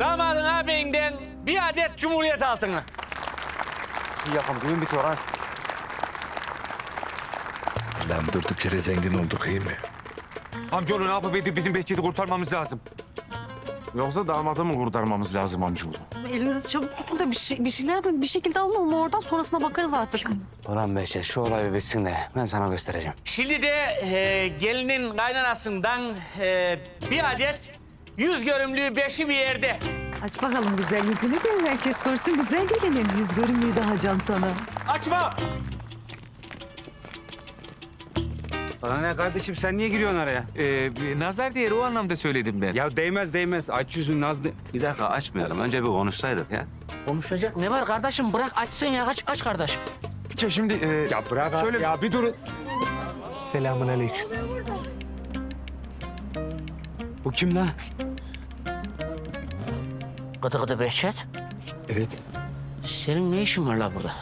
Damadın ağabeyinden bir adet cumhuriyet altını. Şu yapalım. Düğün bitiyor ha. Lan durduk yere zengin olduk iyi mi? Amcaoğlu ne yapıp edip bizim Behçet'i kurtarmamız lazım. Yoksa damadı mı kurtarmamız lazım amcaoğlu? Elinizi çabuk tutun da bir, şey, bir şeyler yapın. Bir şekilde alın onu oradan sonrasına bakarız artık. Ulan Behçet şu olay bir bitsin de ben sana göstereceğim. Şimdi de e, gelinin kaynanasından e, bir adet yüz görümlüğü beşi bir yerde. Aç bakalım güzel yüzünü de herkes görsün güzel gelinim. Yüz görümlüğü daha can sana. Açma! Sana ne kardeşim sen niye giriyorsun araya? Ee, bir nazar değeri o anlamda söyledim ben. Ya değmez değmez aç yüzün Nazlı. Bir dakika açmayalım önce bir konuşsaydık ya. Konuşacak ne var kardeşim? Bırak açsın ya. Aç, aç kardeş. Ya şimdi e, Ya bırak Şöyle- ya bir durun. Selamun aleyküm. Bu kim lan? Gıdı gıdı Behçet. Evet. Senin ne işin var la burada?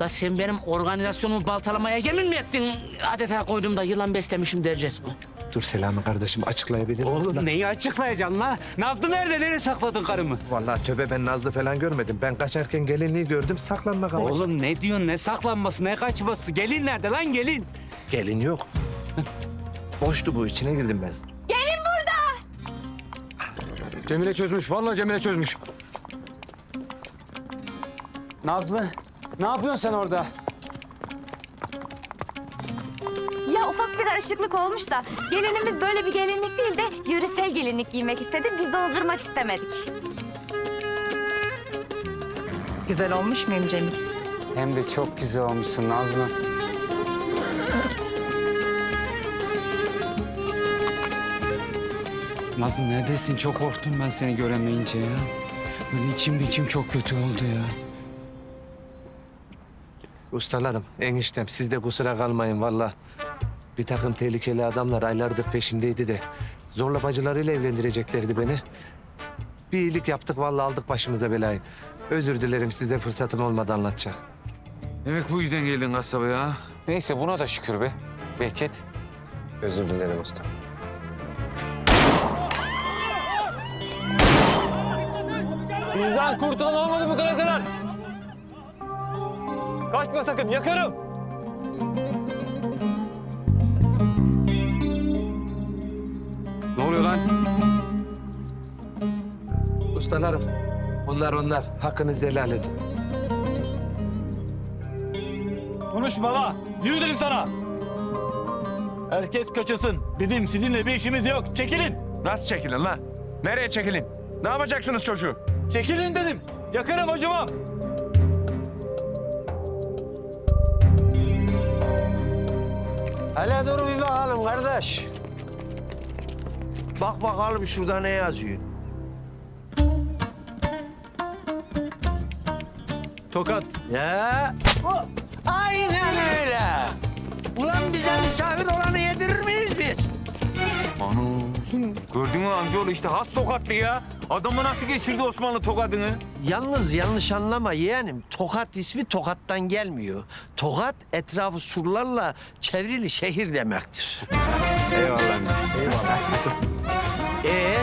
La sen benim organizasyonumu baltalamaya yemin mi ettin? Adeta koydum yılan beslemişim dercesine. Dur Selami kardeşim açıklayabilir miyim? Oğlum neyi açıklayacaksın lan? Nazlı nerede? Nereye sakladın karımı? Vallahi tövbe ben Nazlı falan görmedim. Ben kaçarken gelinliği gördüm saklanmak amaçlı. Oğlum ne diyorsun? Ne saklanması, ne kaçması? Gelin nerede lan gelin? Gelin yok. Boştu bu içine girdim ben. Cemile çözmüş. Vallahi Cemile çözmüş. Nazlı ne yapıyorsun sen orada? Ya ufak bir karışıklık olmuş da gelinimiz böyle bir gelinlik değil de yöresel gelinlik giymek istedi. Biz kırmak istemedik. Güzel olmuş muyum Cemil? Hem de çok güzel olmuşsun Nazlı. Nazlı neredesin? Çok korktum ben seni göremeyince ya. Böyle içim içim çok kötü oldu ya. Ustalarım, eniştem siz de kusura kalmayın vallahi. Bir takım tehlikeli adamlar aylardır peşimdeydi de zorla bacılarıyla evlendireceklerdi beni. Bir iyilik yaptık vallahi aldık başımıza belayı. Özür dilerim size fırsatım olmadı anlatacak. Demek bu yüzden geldin kasabaya. Neyse buna da şükür be. Behçet. Özür dilerim usta. Bizden kurtulan olmadı bu kadar kadar. Kaçma sakın yakarım. Ne oluyor lan? Ustalarım, onlar onlar. Hakkınızı helal edin. Konuşma la. Yürü dedim sana. Herkes kaçasın. Bizim sizinle bir işimiz yok. Çekilin. Nasıl çekilin lan? Nereye çekilin? Ne yapacaksınız çocuğu? Çekilin dedim. Yakarım acımam. Hele dur bir bakalım kardeş. Bak bakalım şurada ne yazıyor. Tokat. Ya. Aynen öyle. Gördün mü amcaoğlu işte has tokatlı ya. Adamı nasıl geçirdi Osmanlı tokadını? Yalnız yanlış anlama yeğenim. Tokat ismi Tokat'tan gelmiyor. Tokat etrafı surlarla çevrili şehir demektir. Eyvallah. Ee,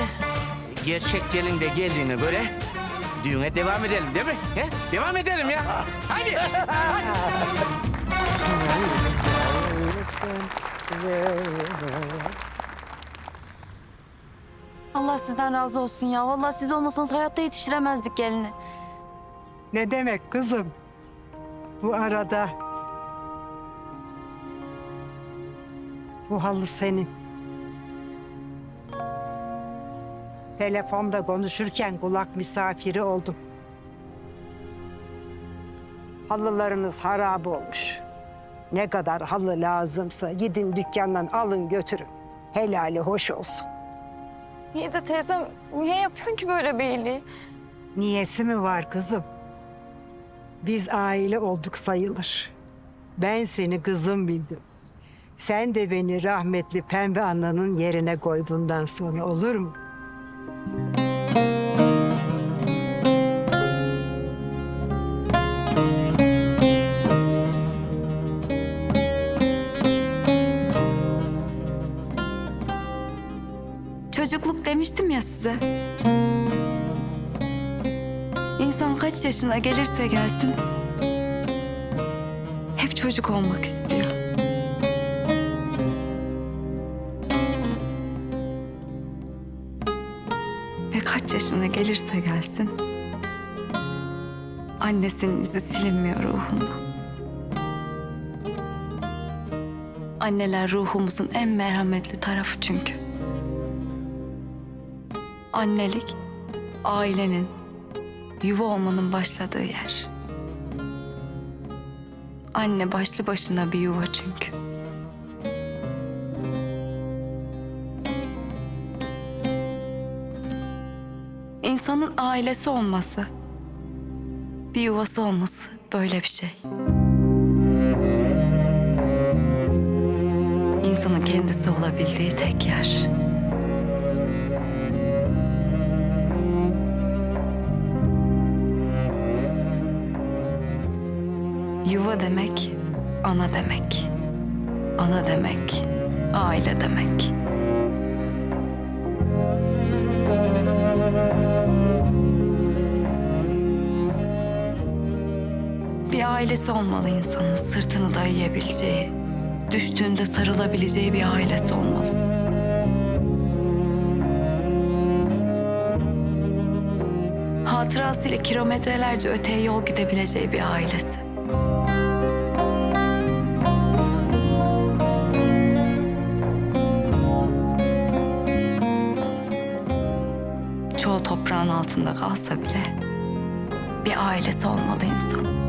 gerçek gelin de geldiğine göre düğüne devam edelim değil mi? He? Devam edelim ya. Hadi. Allah sizden razı olsun ya. Vallahi siz olmasanız hayatta yetiştiremezdik gelini. Ne demek kızım? Bu arada bu halı senin. Telefonda konuşurken kulak misafiri oldum. Halılarınız harap olmuş. Ne kadar halı lazımsa gidin dükkandan alın götürün. Helali hoş olsun. Niye de teyzem niye yapıyorsun ki böyle bir iyiliği? Niyesi mi var kızım? Biz aile olduk sayılır. Ben seni kızım bildim. Sen de beni rahmetli pembe ananın yerine koy bundan sonra olur mu? Çocukluk demiştim ya size. İnsan kaç yaşına gelirse gelsin hep çocuk olmak istiyor. Ve kaç yaşına gelirse gelsin annesinin izi silinmiyor ruhundan. Anneler ruhumuzun en merhametli tarafı çünkü. Annelik ailenin, yuva olmanın başladığı yer. Anne başlı başına bir yuva çünkü. İnsanın ailesi olması, bir yuvası olması böyle bir şey. İnsanın kendisi olabildiği tek yer. Yuva demek, ana demek. Ana demek, aile demek. Bir ailesi olmalı insanın sırtını dayayabileceği, düştüğünde sarılabileceği bir ailesi olmalı. Hatırasıyla kilometrelerce öteye yol gidebileceği bir ailesi. Çoğu toprağın altında kalsa bile bir ailesi olmalı insan.